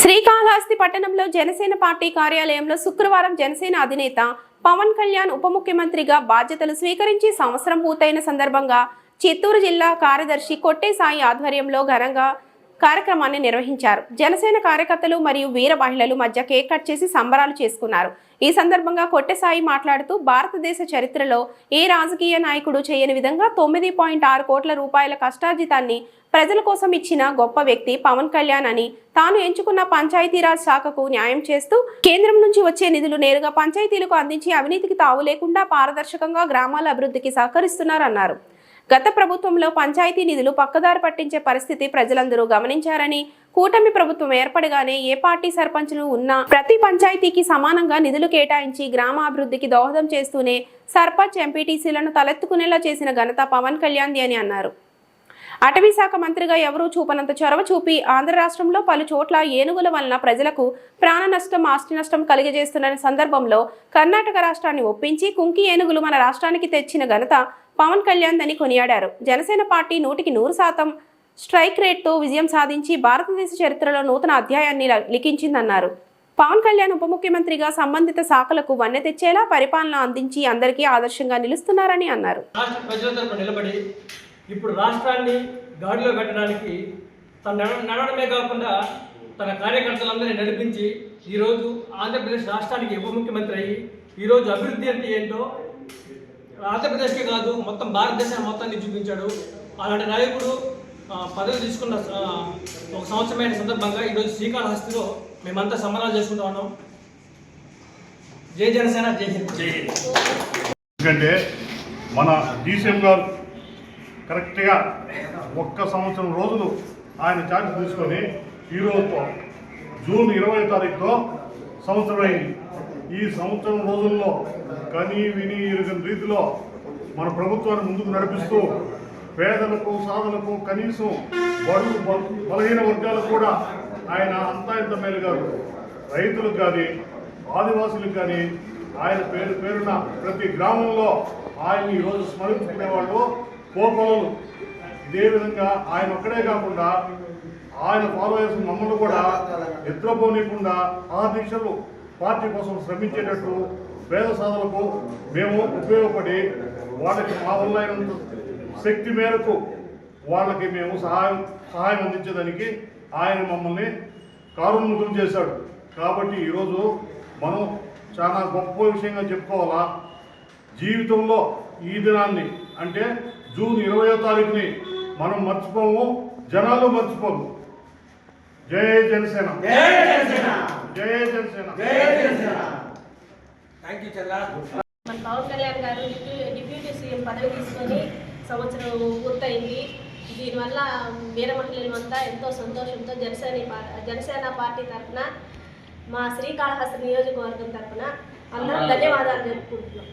శ్రీకాళహస్తి పట్టణంలో జనసేన పార్టీ కార్యాలయంలో శుక్రవారం జనసేన అధినేత పవన్ కళ్యాణ్ ఉప ముఖ్యమంత్రిగా బాధ్యతలు స్వీకరించి సంవత్సరం పూర్తయిన సందర్భంగా చిత్తూరు జిల్లా కార్యదర్శి కొట్టే సాయి ఆధ్వర్యంలో ఘనంగా కార్యక్రమాన్ని నిర్వహించారు. జనసేన కార్యకర్తలు మరియు వీర మహిళలు మధ్య కేక్ కట్ చేసి సంబరాలు చేసుకున్నారు. ఈ సందర్భంగా కొట్టెసాయి మాట్లాడుతూ భారతదేశ చరిత్రలో ఏ రాజకీయ నాయకుడు చేయని విధంగా తొమ్మిది పాయింట్ ఆరు కోట్ల రూపాయల కష్టార్జితాన్ని ప్రజల కోసం ఇచ్చిన గొప్ప వ్యక్తి పవన్ కళ్యాణ్ అని తాను ఎంచుకున్న పంచాయతీరాజ్ శాఖకు న్యాయం చేస్తూ కేంద్రం నుంచి వచ్చే నిధులు నేరుగా పంచాయతీలకు అందించి అవినీతికి తావు లేకుండా పారదర్శకంగా గ్రామాల అభివృద్ధికి సహకరిస్తున్నారన్నారు. గత ప్రభుత్వంలో పంచాయతీ నిధులు పక్కదారి పట్టించే పరిస్థితి ప్రజలందరూ గమనించారని కూటమి ప్రభుత్వం ఏర్పడగానే ఏ పార్టీ సర్పంచులు ఉన్నా ప్రతి పంచాయతీకి సమానంగా నిధులు కేటాయించి గ్రామాభివృద్ధికి దోహదం చేస్తూనే సర్పంచ్ ఎంపీటీసీలను తలెత్తుకునేలా చేసిన ఘనత పవన్ కళ్యాణ్ది అని అన్నారు. అటవీ శాఖ మంత్రిగా ఎవరూ చూపనంత చొరవ చూపి ఆంధ్ర రాష్ట్రంలో పలు చోట్ల ఏనుగుల వలన ప్రజలకు ప్రాణ నష్టం ఆస్తి నష్టం కలిగజేస్తున్న సందర్భంలో కర్ణాటక రాష్ట్రాన్ని ఒప్పించి కుంకి ఏనుగులు మన రాష్ట్రానికి తెచ్చిన ఘనత పవన్ కళ్యాణ్ అని కొనియాడారు. జనసేన పార్టీ నూటికి నూరు శాతం స్ట్రైక్ రేట్తో విజయం సాధించి భారతదేశ చరిత్రలో నూతన అధ్యాయాన్ని ల- లిఖించిందన్నారు. పవన్ కళ్యాణ్ ఉప ముఖ్యమంత్రిగా సంబంధిత శాఖలకు వన్నె తెచ్చేలా పరిపాలన అందించి అందరికీ ఆదర్శంగా నిలుస్తున్నారని అన్నారు. ఇప్పుడు రాష్ట్రాన్ని గాడిలో పెట్టడానికి తన నడ- నడవడమే కాకుండా తన కార్యకర్తలందరినీ నడిపించి ఈరోజు ఆంధ్రప్రదేశ్ రాష్ట్రానికి ఉప ముఖ్యమంత్రి అయ్యి ఈరోజు అభివృద్ధి అంటే ఏంటో ఆంధ్రప్రదేశ్కే కాదు మొత్తం భారతదేశాన్ని మొత్తాన్ని చూపించాడు. అలాంటి నాయకుడు పదవి తీసుకున్న ఒక సంవత్సరమైన సందర్భంగా ఈరోజు శ్రీకాళహస్తిలో మేమంతా సంబరాలు చేసుకుంటా ఉన్నాం. జై జనసేన జై హింద్. జై హింద్. ఎందుకంటే మన డీసీఎం గారు కరెక్ట్గా ఒక్క సంవత్సరం రోజులు ఆయన ఛార్జ్ తీసుకొని ఈరోజుతో జూన్ ఇరవై తారీఖుతో సంవత్సరం అయింది ఈ సంవత్సరం రోజుల్లో కనీ విని ఎరుగని రీతిలో మన ప్రభుత్వాన్ని ముందుకు నడిపిస్తూ పేదలకు సాధనకు కనీసం బడుగు బల- బలహీన వర్గాలకు కూడా ఆయన అంతా ఇంత మేలు కాదు రైతులకు కానీ ఆదివాసులకు కానీ ఆయన పేరు పేరున ప్రతి గ్రామంలో ఆయన్ని ఈరోజు స్మరించుకునేవాళ్ళు కోపలు ఇదే విధంగా ఆయన ఒక్కడే కాకుండా ఆయన ఫాలోయర్స్ మమ్మల్ని కూడా నిద్రపోనీయకుండా ఆ దిశలు పార్టీ కోసం శ్రమించేటట్టు పేద సాధనకు మేము ఉపయోగపడి వాళ్ళకి మా వల్ల శక్తి మేరకు వాళ్ళకి మేము సహాయం సహాయం అందించేదానికి ఆయన మమ్మల్ని కారుణ్ముఖం చేశాడు. కాబట్టి ఈరోజు మనం చాలా గొప్ప విషయంగా చెప్పుకోవాలా. జీవితంలో ఈ దినాన్ని అంటే జూన్ ఇరవయో తారీఖుని మనం మర్చిపోము జనాలు మర్చిపోము. జై జనసేన. జై జనసేన. మన పవన్ కళ్యాణ్ గారు డిప్యూ- డిప్యూటీ సీఎం పదవి తీసుకొని సంవత్సరం పూర్తయింది. దీనివల్ల వీర మహిళలంతా ఎంతో సంతోషంతో జనసేన జనసేన పార్టీ తరఫున మా శ్రీకాళహస్తి నియోజకవర్గం తరఫున అందరం ధన్యవాదాలు జరుపుకుంటున్నాం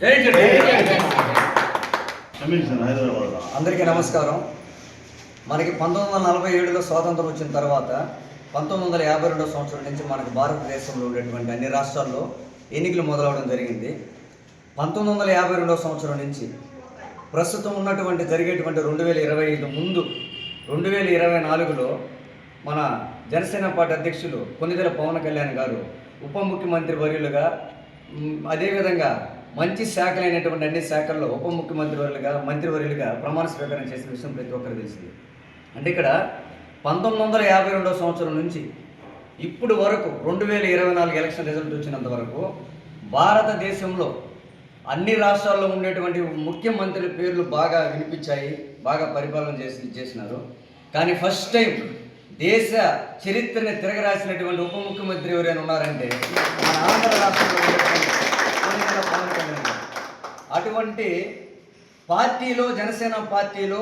జై జనసేన కమిషన్ హైదరాబాద్ అందరికీ నమస్కారం. మనకి పంతొమ్మిది వందల నలభై ఏడులో స్వాతంత్రం వచ్చిన తర్వాత పంతొమ్మిది వందల యాభై రెండో సంవత్సరం నుంచి మనకు భారతదేశంలో ఉండేటువంటి అన్ని రాష్ట్రాల్లో ఎన్నికలు మొదలవడం జరిగింది. పంతొమ్మిది వందల యాభై రెండో సంవత్సరం నుంచి ప్రస్తుతం ఉన్నటువంటి జరిగేటువంటి రెండు వేల ఇరవై ఐదు ముందు రెండు వేల ఇరవై నాలుగులో మన జనసేన పార్టీ అధ్యక్షులు కొన్నిదెల పవన్ కళ్యాణ్ గారు ఉప ముఖ్యమంత్రి వర్యులుగా అదేవిధంగా మంచి శాఖలైనటువంటి అన్ని శాఖల్లో ఉప ముఖ్యమంత్రి వర్యులుగా మంత్రివర్యులుగా ప్రమాణ స్వీకారం చేసిన విషయం ప్రతి ఒక్కరు తెలిసింది. అంటే ఇక్కడ పంతొమ్మిది వందల యాభై రెండవ సంవత్సరం నుంచి ఇప్పుడు వరకు రెండు వేల ఇరవై నాలుగు ఎలక్షన్ రిజల్ట్ వచ్చినంత వరకు భారతదేశంలో అన్ని రాష్ట్రాల్లో ఉండేటువంటి ముఖ్యమంత్రుల పేర్లు బాగా వినిపించాయి బాగా పరిపాలన చేసి చేసినారు. కానీ ఫస్ట్ టైం దేశ చరిత్రని తిరగరాసినటువంటి ఉప ముఖ్యమంత్రి ఎవరైనా ఉన్నారంటే మన ఆంధ్ర రాష్ట్ర ఉండేటువంటి కొణిదెల పవన్ కళ్యాణ్ గారు. అటువంటి పార్టీలో జనసేన పార్టీలో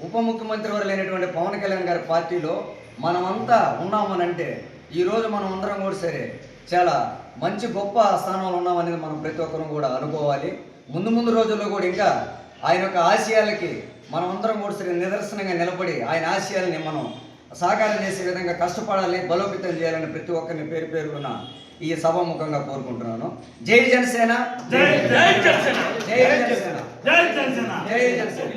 ఉప ముఖ్యమంత్రి వారు లేనటువంటి పవన్ కళ్యాణ్ గారి పార్టీలో మనమంతా ఉన్నామనంటే ఈరోజు మనం అందరం కూడా సరే చాలా మంచి గొప్ప స్థానంలో ఉన్నామనేది మనం ప్రతి ఒక్కరూ కూడా అనుకోవాలి. ముందు ముందు రోజుల్లో కూడా ఇంకా ఆయన యొక్క ఆశయాలకి మనం అందరం కూడా సరే నిదర్శనంగా నిలబడి ఆయన ఆశయాల్ని మనం సాకారం చేసే విధంగా కష్టపడాలి బలోపేతం చేయాలని ప్రతి ఒక్కరిని పేరు పేరుకున్న ఈ సభాముఖంగా కోరుకుంటున్నాను. జై జనసేన. జై జై జనసేన. జై జనసేన. జై జనసేన. జై జనసేన.